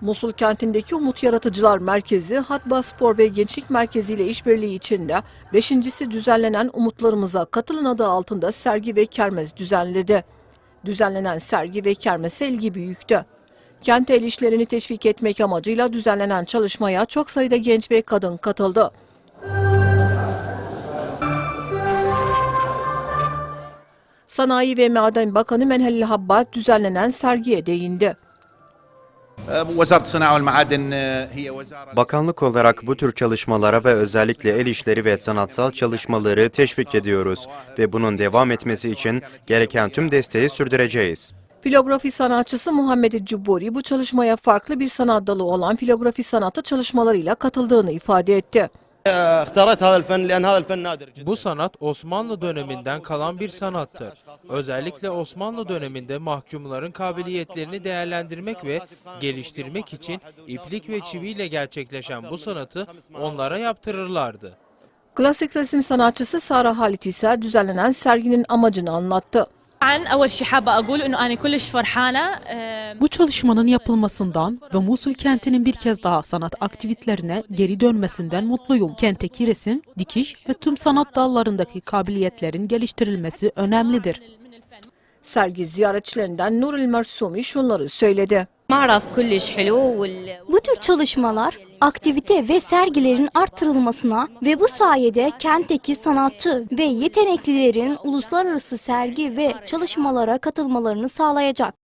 Musul kentindeki Umut Yaratıcılar Merkezi, Hatba Spor ve Gençlik Merkezi ile işbirliği içinde beşincisi düzenlenen Umutlarımıza Katılın adı altında sergi ve kermes düzenledi. Düzenlenen sergi ve kermese ilgi büyüktü. Kent el işlerini teşvik etmek amacıyla düzenlenen çalışmaya çok sayıda genç ve kadın katıldı. Sanayi ve Maden Bakanı Menhelli Habbad düzenlenen sergiye değindi. Bakanlık olarak bu tür çalışmalara ve özellikle el işleri ve sanatsal çalışmaları teşvik ediyoruz ve bunun devam etmesi için gereken tüm desteği sürdüreceğiz. Filografi sanatçısı Muhammed Cuburi bu çalışmaya farklı bir sanat dalı olan filografi sanatı çalışmalarıyla katıldığını ifade etti. Bu sanat Osmanlı döneminden kalan bir sanattır. Özellikle Osmanlı döneminde mahkumların kabiliyetlerini değerlendirmek ve geliştirmek için iplik ve çiviyle gerçekleşen bu sanatı onlara yaptırırlardı. Klasik resim sanatçısı Sara Halit ise düzenlenen serginin amacını anlattı. Bu çalışmanın yapılmasından ve Musul kentinin bir kez daha sanat aktivitelerine geri dönmesinden mutluyum. Kentteki resim, dikiş ve tüm sanat dallarındaki kabiliyetlerin geliştirilmesi önemlidir. Sergi ziyaretçilerinden Nuril Mersumi şunları söyledi. Bu tür çalışmalar, aktivite ve sergilerin arttırılmasına ve bu sayede kentteki sanatçı ve yeteneklilerin uluslararası sergi ve çalışmalara katılmalarını sağlayacak.